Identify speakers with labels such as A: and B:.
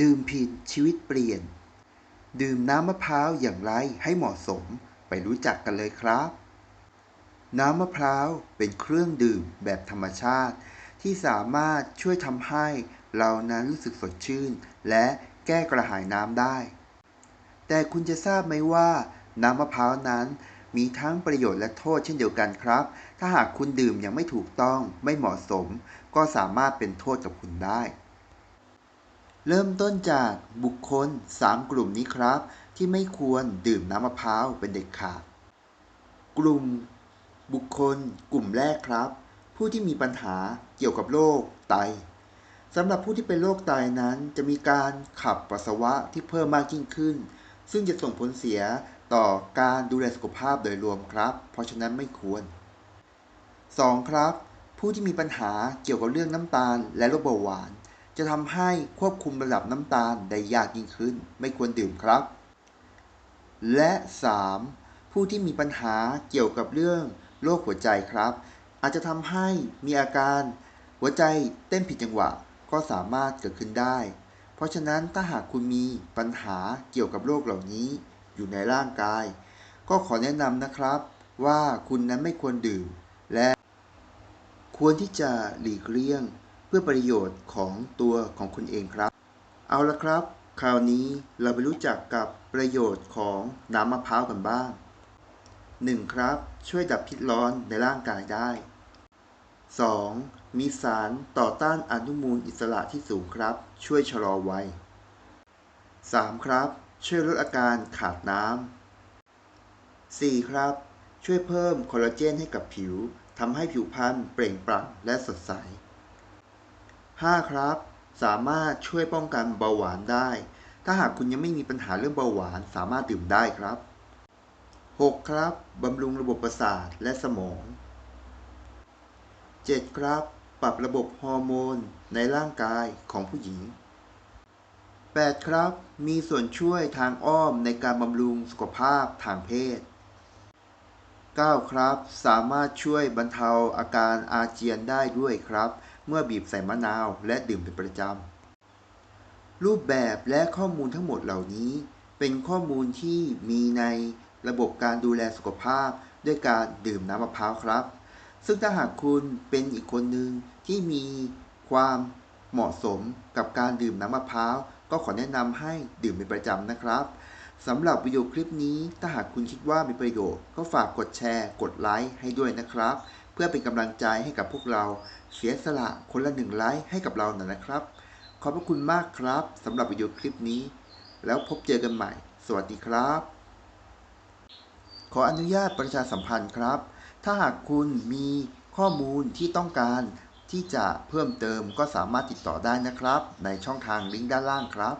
A: ดื่มผิดชีวิตเปลี่ยน ดื่มน้ำมะพร้าวอย่างไรให้เหมาะสมไปรู้จักกันเลยครับ น้ำมะพร้าวเป็นเครื่องดื่มแบบธรรมชาติ ที่สามารถช่วยทำให้เรานั้นรู้สึกสดชื่น และแก้กระหายน้ำได้ แต่คุณจะทราบไหมว่า น้ำมะพร้าวนั้นมีทั้งประโยชน์และโทษเช่นเดียวกันครับ ถ้าหากคุณดื่มอย่างไม่ถูกต้องไม่เหมาะสม ก็สามารถเป็นโทษกับคุณได้ เริ่มต้นจากบุคคล 3 กลุ่มนี้ครับ ที่ไม่ควรดื่มน้ำมะพร้าวเป็นเด็ดขาด กลุ่ม บุคคล กลุ่มแรกครับ ผู้ที่มีปัญหาเกี่ยวกับโรคไตสำหรับผู้ที่เป็นโรคไตนั้นจะมีการขับปัสสาวะที่เพิ่มมากยิ่งขึ้น ซึ่งจะส่งผลเสียต่อการดูแลสุขภาพโดยรวมครับ เพราะฉะนั้นไม่ควร 2. ครับ ผู้ที่มีปัญหาเกี่ยวกับเรื่องน้ำตาลและโรคเบาหวาน จะทำให้ควบคุมระดับน้ำตาลได้ยากยิ่งขึ้น ไม่ควรดื่มครับ และ 3. ผู้ที่มีปัญหาเกี่ยวกับเรื่องโรคหัวใจครับ อาจจะทำให้มีอาการหัวใจเต้นผิดจังหวะก็สามารถเกิดขึ้นได้ เพราะฉะนั้นถ้าหากคุณมีปัญหาเกี่ยวกับโรคเหล่านี้อยู่ในร่างกาย ก็ขอแนะนำนะครับว่าคุณนั้นไม่ควรดื่ม และควรที่จะหลีกเลี่ยง พื่อประโยชน์ของตัวของคุณเองครับ เอาละครับ คราวนี้เราไปรู้จักกับประโยชน์ของน้ำมะพร้าวกันบ้าง 1. ครับ ช่วยดับพิษร้อนในร่างกายได้ 2. มีสารต่อต้านอนุมูลอิสระที่สูงครับ ช่วยชะลอวัย 3. ครับ ช่วยลดอาการขาดน้ำ 4. ครับ ช่วยเพิ่มคอลลาเจนให้กับผิวทำให้ผิวพรรณเปล่งปลั่งและสดใส 5. ครับ สามารถช่วยป้องกันเบาหวานได้ ถ้าหากคุณยังไม่มีปัญหาเรื่องเบาหวานสามารถดื่มได้ครับ 6. ครับบำรุงระบบประสาทและสมอง 7. ครับ ปรับระบบฮอร์โมนในร่างกายของผู้หญิง 8. ครับ มีส่วนช่วยทางอ้อมในการบำรุงสุขภาพทางเพศ 9. ครับ สามารถช่วยบรรเทาอาการอาเจียนได้ด้วยครับ เมื่อบีบใส่มะนาวและดื่มเป็นประจำ รูปแบบและข้อมูลทั้งหมดเหล่านี้ เป็นข้อมูลที่มีในระบบการดูแลสุขภาพด้วยการดื่มน้ำมะพร้าวครับ ซึ่งถ้าหากคุณเป็นอีกคนหนึ่งที่มีความเหมาะสมกับการดื่มน้ำมะพร้าวก็ขอแนะนำให้ดื่มเป็นประจำนะครับสำหรับวิดีโอคลิปนี้ถ้าหากคุณคิดว่ามีประโยชน์ ก็ฝากกดแชร์ กดไลค์ให้ด้วยนะครับ เพื่อเป็นกำลังใจให้กับพวกเรา เสียสละคนละหนึ่งไลค์ให้กับเราหน่อยนะครับ ขอบพระคุณมากครับสำหรับวิดีโอคลิปนี้ แล้วพบเจอกันใหม่ สวัสดีครับ ขออนุญาตประชาสัมพันธ์ครับ ถ้าหากคุณมีข้อมูลที่ต้องการที่จะเพิ่มเติมก็สามารถติดต่อได้นะครับ ในช่องทางลิงก์ด้านล่างครับ